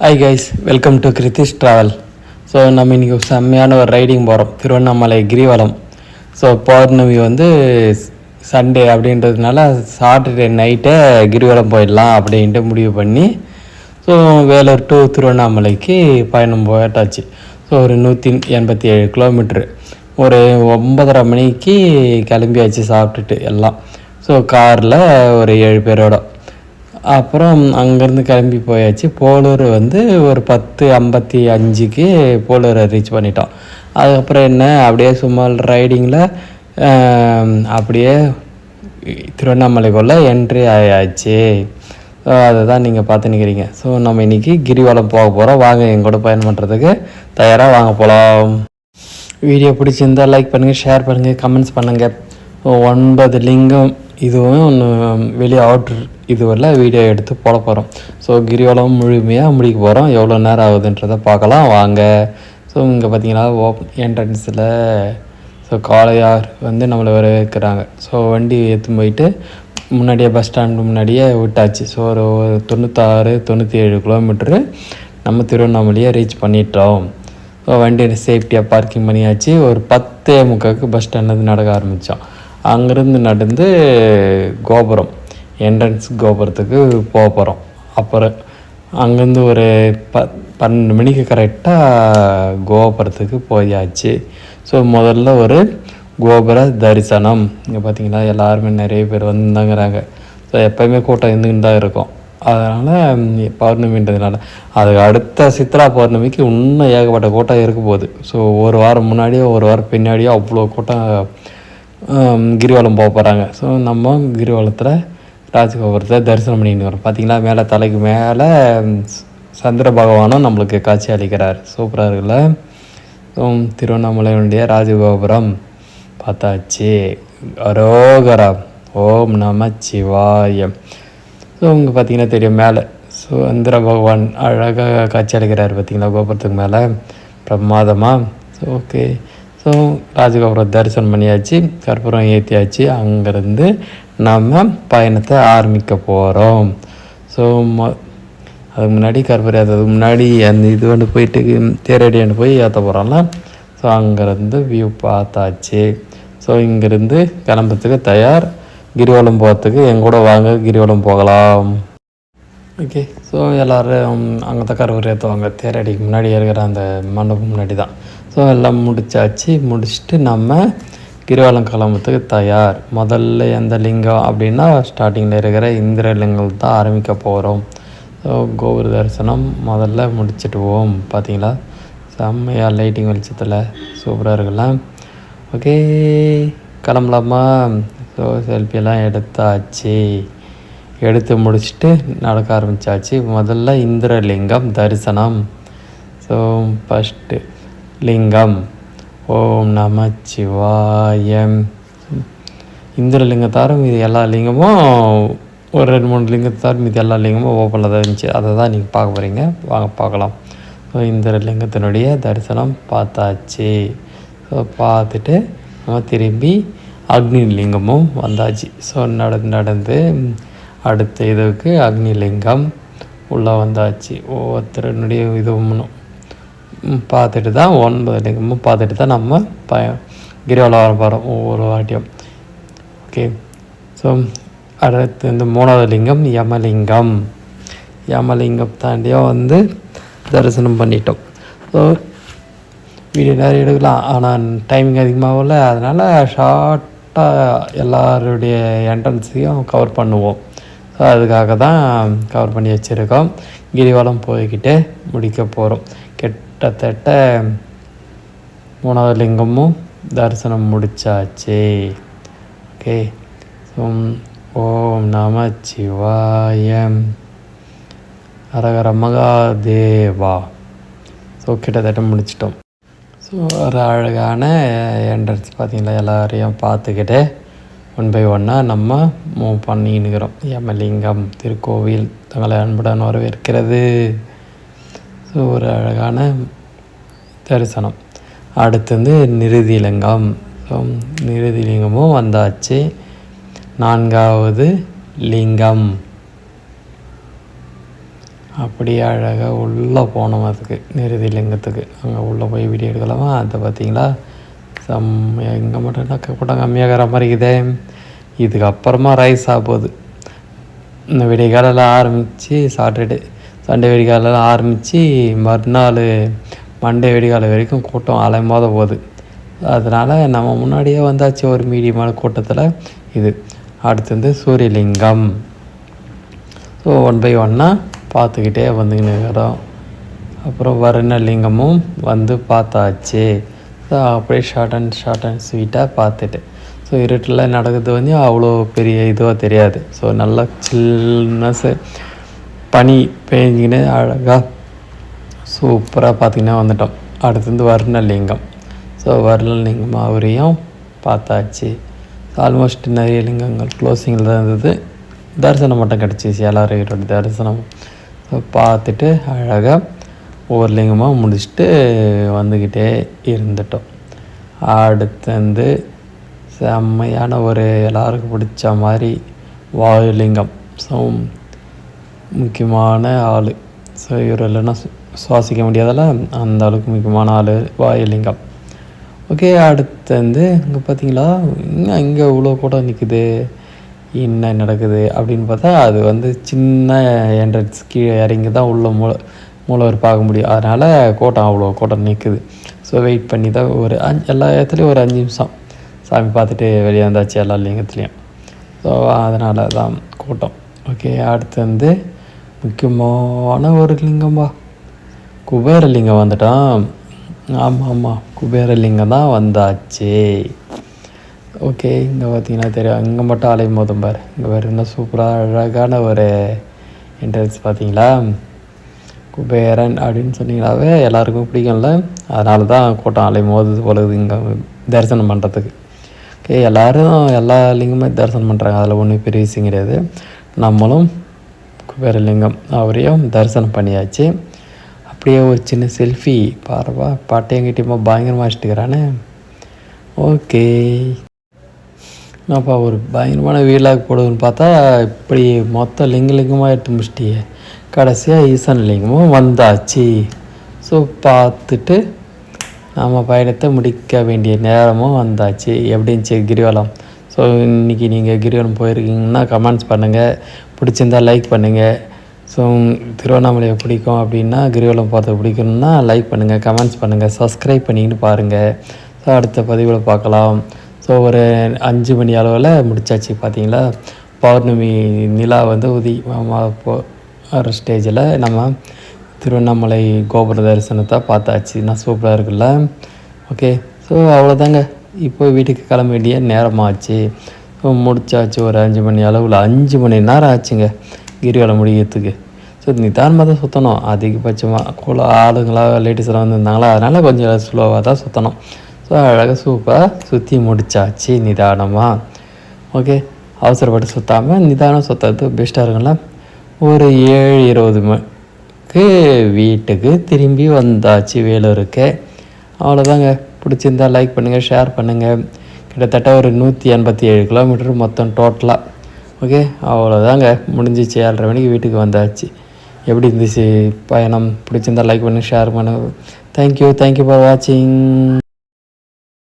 Hi guys welcome to Kiruthish travel so நம்ம இன்றைக்கி செம்மையான ஒரு ரைடிங் போகிறோம் திருவண்ணாமலை கிரிவலம். ஸோ பௌர்ணமி வந்து சண்டே அப்படின்றதுனால சாட்டர்டே நைட்டே கிரிவலம் போயிடலாம் அப்படின்ட்டு முடிவு பண்ணி ஸோ வேலூர் டு திருவண்ணாமலைக்கு பயணம் போயிட்டாச்சு. ஸோ ஒரு நூற்றி எண்பத்தி ஏழு கிலோமீட்ரு ஒரு ஒன்பதரை மணிக்கு கிளம்பியாச்சு சாப்பிட்டுட்டு எல்லாம். ஸோ காரில் ஒரு ஏழு பேரோட. அப்புறம் அங்கேருந்து கிளம்பி போயாச்சு. போலூர் வந்து ஒரு பத்து ஐம்பத்தி அஞ்சுக்கு போலூரை ரீச் பண்ணிட்டோம். அதுக்கப்புறம் என்ன அப்படியே சும்மா ரைடிங்கில் அப்படியே திருவண்ணாமலைக்குள்ளே என்ட்ரி ஆயாச்சு. அதை தான் நீங்கள் பார்த்து நிற்கிறீங்க ஸோ நம்ம இன்றைக்கி கிரிவலம் போக போகிறோம் வாங்க என் கூட பயணம் பண்ணுறதுக்கு தயாராக வாங்க போகலாம் வீடியோ பிடிச்சிருந்தா லைக் பண்ணுங்கள் ஷேர் பண்ணுங்கள் கமெண்ட்ஸ் பண்ணுங்கள் ஒன்பது லிங்கம் இதுவும் ஒன்று வெளியே அவுட்ரு இதுவெல்லாம் வீடியோ எடுத்து போட போகிறோம் ஸோ கிரிவலம் முழுமையாக முடிக்க போகிறோம் எவ்வளோ நேரம் ஆகுதுன்றதை பார்க்கலாம். வாங்க. ஸோ இங்கே பார்த்தீங்கன்னா ஓப் என்ட்ரன்ஸில் ஸோ காளையார் வந்து நம்மளை வரவேற்கிறாங்க. ஸோ வண்டி எடுத்து போயிட்டு முன்னாடியே பஸ் ஸ்டாண்டு முன்னாடியே விட்டாச்சு. ஸோ ஒரு ஒரு தொண்ணூத்தாறு தொண்ணூற்றி ஏழு கிலோமீட்ரு நம்ம திருவண்ணாமலையை ரீச் பண்ணிட்டோம். ஸோ வண்டி சேஃப்டியாக பார்க்கிங் பண்ணியாச்சு. ஒரு பத்தே முக்காவுக்கு பஸ் ஸ்டாண்ட்லேருந்து நடக்க ஆரம்பித்தோம் அங்கேருந்து நடந்து கோபுரம் என்ட்ரன்ஸ் கோபுரத்துக்கு போக போகிறோம் அப்புறம் அங்கேருந்து ஒரு ப பன்னெண்டு மணிக்கு கரெக்டாக கோபுரத்துக்கு போயாச்சு. ஸோ முதல்ல ஒரு கோபுர தரிசனம். இங்கே பார்த்தீங்கன்னா எல்லாருமே நிறைய பேர் வந்துங்கிறாங்க. ஸோ எப்போயுமே கூட்டம் இருந்துக்கிட்டு தான் இருக்கும். அதனால் பௌர்ணமின்றதுனால. அதுக்கு அடுத்த சித்ரா பௌர்ணமிக்கு இன்னும் ஏகப்பட்ட கூட்டம் இருக்க போகுது. ஸோ ஒரு வாரம் முன்னாடியோ ஒரு வாரம் பின்னாடியோ அவ்வளோ கூட்டம் கிரிவலம் போக போகிறாங்க ஸோ நம்ம கிரிவலத்தில் ராஜகோபுரத்தை தரிசனம் பண்ணிட்டு வரோம். பார்த்தீங்களா மேலே தலைக்கு மேலே சந்திர பகவானும் நம்மளுக்கு காட்சி அளிக்கிறார். சூப்பராக இருக்குல்ல? திருவண்ணாமலையுடைய ராஜகோபுரம் பார்த்தாச்சு. அரோகரா. ஓம் நம சிவாயம் ஸோ இங்கே பார்த்தீங்கன்னா தெரியும் மேலே. ஸோ பகவான் அழகாக காட்சி அளிக்கிறார் பார்த்தீங்களா கோபுரத்துக்கு மேலே. பிரமாதமாக ஸோ ஓகே ஸோ ராஜகோபுரம் தரிசனம் பண்ணியாச்சு கற்பூரம் ஏற்றியாச்சு அங்கேருந்து நம்ம பயணத்தை ஆரம்பிக்க போகிறோம் ஸோ மொ அதுக்கு முன்னாடி கற்பூரம் ஏற்றதுக்கு முன்னாடி அந்த இது வந்து போயிட்டு தேரடியாண்டு போய் ஏற்ற போகிறோம்ல ஸோ அங்கேருந்து வியூ பார்த்தாச்சு. ஸோ இங்கேருந்து கிளம்புறதுக்கு தயார். கிரிவலம் போகிறதுக்கு எங்கூட வாங்க கிரிவலம் போகலாம். ஓகே ஸோ எல்லோரும் அங்கே தான் கருவறை ஏற்றுவாங்க தேரடிக்கு முன்னாடி இருக்கிற அந்த மண்டபம் முன்னாடி தான் ஸோ எல்லாம் முடிச்சாச்சு. முடிச்சுட்டு நம்ம கிரிவலம் கிளம்புறதுக்கு தயார். முதல்ல எந்த லிங்கம் அப்படின்னா ஸ்டார்டிங்கில் இருக்கிற இந்திர லிங்கம் தான் ஆரம்பிக்க போகிறோம் ஸோ கோபுர தரிசனம் முதல்ல முடிச்சிட்டுவோம் பார்த்தீங்களா செம்மையாக லைட்டிங் வெளிச்சத்தில் சூப்பராக இருக்கலாம். ஓகே கிளம்பலாமா? ஸோ செல்ஃபியெல்லாம் எடுத்தாச்சு. எடுத்து முடிச்சுட்டு நடக்க ஆரம்பித்தாச்சு முதல்ல இந்திரலிங்கம் தரிசனம். ஸோ ஃபஸ்ட்டு லிங்கம். ஓம் நம சிவாயம். இந்திரலிங்கத்தாரும் இது எல்லா லிங்கமும் ஒரு ரெண்டு மூணு லிங்கத்தாரும் மீது எல்லா லிங்கமும் ஓப்பனில் தான் இருந்துச்சு. அதை தான் நீங்கள் பார்க்க போகிறீங்க வாங்க பார்க்கலாம். ஸோ இந்திரலிங்கத்தினுடைய தரிசனம் பார்த்தாச்சு. ஸோ பார்த்துட்டு நம்ம திரும்பி அக்னி லிங்கமும் வந்தாச்சு. ஸோ நடந்து நடந்து அடுத்த இதுக்கு அக்னிலிங்கம் உள்ளே வந்தாச்சு. ஒவ்வொருத்தருடைய இதுவும் பார்த்துட்டு தான் ஒன்பது லிங்கமும் பார்த்துட்டு தான் நம்ம ப கிரிவலம் வர ஒவ்வொரு வாட்டியும். ஓகே. ஸோ அடுத்து இந்த மூணாவது லிங்கம் யமலிங்கம். யமலிங்கம் தாண்டியும் வந்து தரிசனம் பண்ணிட்டோம். ஸோ வீடியோ நிறைய எடுக்கலாம். ஆனால் டைமிங் அதிகமாகல அதனால் ஷார்ட்டாக எல்லாருடைய என்ட்ரன்ஸையும் கவர் பண்ணுவோம். ஸோ அதுக்காக தான் கவர் பண்ணி வச்சுருக்கோம். கிரிவலம் போய்கிட்டு முடிக்க போகிறோம் கிட்டத்தட்ட மூணாவது லிங்கமும் தரிசனம் முடித்தாச்சு ஓகே ஓம் நம சிவாயம். அரகர மகாதேவா. ஸோ கிட்டத்தட்ட முடிச்சிட்டோம். ஸோ ஒரு அழகான என்ட்ரன்ஸ் பார்த்திங்களா எல்லாரையும் பார்த்துக்கிட்டு. ஒன் பை ஒன்னாக நம்ம மூவ் பண்ணின்னுக்கிறோம். யமலிங்கம் திருக்கோவில் தங்களை அன்புடன் வரவேற்கிறது. ஸோ ஒரு அழகான தரிசனம். அடுத்து வந்து நிருதிலிங்கம் ஸோ நிருதிலிங்கமும் வந்தாச்சு. நான்காவது லிங்கம். அப்படியே அழகாக உள்ளே போனோம் அதுக்கு நிறுதி லிங்கத்துக்கு அங்கே உள்ளே போய் வீடியோ எடுக்கலாமா? அதை பார்த்தீங்களா? செம்மையாக இங்கே மட்டும் என்ன கூட்டம் கம்மியாகிற மாதிரி இதே இதுக்கப்புறமா ரைஸ் ஆகுது இந்த விடிகாலில் ஆரம்பித்து சாட்டர்டே சண்டே வெடிகாலில் ஆரம்பித்து மறுநாள் மண்டே விடிகாலை வரைக்கும் கூட்டம் அலைமோத போகுது. அதனால் நம்ம முன்னாடியே வந்தாச்சு ஒரு மீடியமான கூட்டத்தில். இது அடுத்து வந்து சூரியலிங்கம். ஸோ ஒன் பை ஒன்னாக பார்த்துக்கிட்டே வந்துக்கின்னு இருக்கிறோம். அப்புறம் வருணலிங்கமும் வந்து பார்த்தாச்சு. ஸோ அப்படியே ஷார்ட் அண்ட் ஷார்ட் அண்ட் ஸ்வீட்டாக பார்த்துட்டு. ஸோ இருட்டில் நடக்கிறது வந்து அவ்வளோ பெரிய இதுவாக தெரியாது. ஸோ நல்லா சில்னஸ் பனி பேஞ்சிக்கின்னு அழகாக சூப்பராக பார்த்திங்கன்னா வந்துட்டோம். அடுத்து வந்து வர்ணலிங்கம். ஸோ வர்ணலிங்கம் அவரையும் பார்த்தாச்சு. ஆல்மோஸ்ட் நிறைய லிங்கங்கள் க்ளோசிங்கில் தான் இருந்தது. தரிசனம் மட்டும் கிடச்சிச்சு. எல்லாரோட தரிசனம். ஸோ பார்த்துட்டு அழகாக ஒவ்வொரு லிங்கமாக முடிச்சுட்டு வந்துக்கிட்டே இருந்துட்டோம். அடுத்து வந்து செம்மையான ஒரு எல்லாருக்கும் பிடிச்ச மாதிரி வாயுலிங்கம். ஸோ முக்கியமான ஆள். ஸோ இவர் இல்லைன்னா சுவாசிக்க முடியாதால அந்த அளவுக்கு முக்கியமான ஆள் வாயுலிங்கம். ஓகே அடுத்து வந்து இங்கே பார்த்தீங்களா இங்கே இங்கே இவ்வளோ கூட நிற்குது என்ன நடக்குது அப்படின்னு பார்த்தா அது வந்து சின்ன என்ட்ரன்ஸ் கீழே இறங்கி தான் உள்ள மூளை மூலவர் பார்க்க முடியும். அதனால் கூட்டம் அவ்வளோ கூட்டம் நிற்குது ஸோ வெயிட் பண்ணி தான் ஒரு அஞ்சு எல்லா இடத்துலையும் ஒரு அஞ்சு நிமிஷம். சாமி பார்த்துட்டு வெளியே வந்தாச்சு எல்லா லிங்கத்துலேயும். ஸோ அதனால தான் கூட்டம். ஓகே அடுத்து வந்து முக்கியமான ஒரு லிங்கம்பா. குபேரலிங்கம் வந்துட்டான் ஆமாம் ஆமாம் குபேரலிங்கம் தான் வந்தாச்சு. ஓகே இங்கே பார்த்தீங்கன்னா தெரியும். இங்கே மட்டும் அலையும் போதும் பாரு. இங்கே வேறு என்ன சூப்பராக அழகான ஒரு என்ட்ரன்ஸ் பார்த்தீங்களா? குபேரன் அப்படின்னு சொன்னீங்களாவே எல்லாருக்கும் பிடிக்கும்ல. அதனால தான் கூட்டம் அலையும் போது போலது இங்கே தரிசனம் பண்ணுறதுக்கு ஓகே எல்லோரும் எல்லா லிங்கமே தரிசனம் பண்ணுறாங்க அதில் ஒன்றும் பெரிய விஷயம் கிடையாது. நம்மளும் குபேரலிங்கம் அவரையும் தரிசனம் பண்ணியாச்சு. அப்படியே ஒரு சின்ன செல்ஃபி பாருவா பாட்டையும் கிட்டேயுமா பயங்கரமாக வச்சுட்டுக்கிறானே. ஓகே என்னப்பா ஒரு பயங்கரமான வீலாக் போடுதுன்னு பார்த்தா இப்படி மொத்த லிங்க லிங்கமாக எடுத்து முடிச்சிட்டியே. கடைசியாக ஈசன் லிங்கமும் வந்தாச்சு. ஸோ பார்த்துட்டு நம்ம பயணத்தை முடிக்க வேண்டிய நேரமும் வந்தாச்சு. எப்படி இருந்துச்சு கிரிவலம். ஸோ இன்றைக்கி நீங்கள் கிரிவலம் போயிருக்கீங்கன்னா கமெண்ட்ஸ் பண்ணுங்கள் பிடிச்சிருந்தா லைக் பண்ணுங்கள் ஸோ திருவண்ணாமலையை பிடிக்கும் அப்படின்னா கிரிவலம் பார்த்து பிடிக்கணும்னா லைக் பண்ணுங்கள் கமெண்ட்ஸ் பண்ணுங்கள் சப்ஸ்கிரைப் பண்ணிக்கிட்டு பாருங்கள் ஸோ அடுத்த பதிவில் பார்க்கலாம். ஸோ ஒரு அஞ்சு மணி அளவில் முடிச்சாச்சு பார்த்தீங்களா? பௌர்ணமி நிலா வந்து உதி போகிற ஸ்டேஜில் நம்ம திருவண்ணாமலை கோபுர தரிசனத்தை பார்த்தாச்சு. நான் சூப்பராக இருக்குல்ல? ஓகே ஸோ அவ்வளோதாங்க இப்போ வீட்டுக்கு கிளம்ப வேண்டிய நேரமாச்சு. ஸோ முடிச்சாச்சு ஒரு அஞ்சு மணி அளவில். அஞ்சு மணி நேரம் ஆச்சுங்க கிரிவலம் முடிக்கிறதுக்கு ஸோ நிதானமாக தான் சுற்றணும் அதிகபட்சமாக கூட ஆளுங்களாக லேடிஸ்லாம் வந்துருந்தாங்களா அதனால் கொஞ்சம் ஸ்லோவாக தான் சுற்றணும் ஸோ அழகாக சூப்பராக சுற்றி முடிச்சாச்சு நிதானமாக ஓகே அவசரப்பட்டு சுற்றாமல் நிதானம் சுற்றுறது பெஸ்ட்டாக இருக்குங்களா ஒரு ஏழு இருபது மணிக்கு வீட்டுக்கு திரும்பி வந்தாச்சு வேலூருக்கு. அவ்வளோதாங்க பிடிச்சிருந்தா லைக் பண்ணுங்கள் ஷேர் பண்ணுங்கள் கிட்டத்தட்ட ஒரு நூற்றி எண்பத்தி ஏழு கிலோமீட்டர் மொத்தம் டோட்டலாக ஓகே அவ்வளோதாங்க முடிஞ்சிச்சு ஏழரை மணிக்கு வீட்டுக்கு வந்தாச்சு. எப்படி இருந்துச்சு பயணம்? பிடிச்சிருந்தா லைக் பண்ணுங்கள் ஷேர் பண்ணுங்கள் தேங்க்யூ தேங்க்யூ ஃபார் வாட்சிங்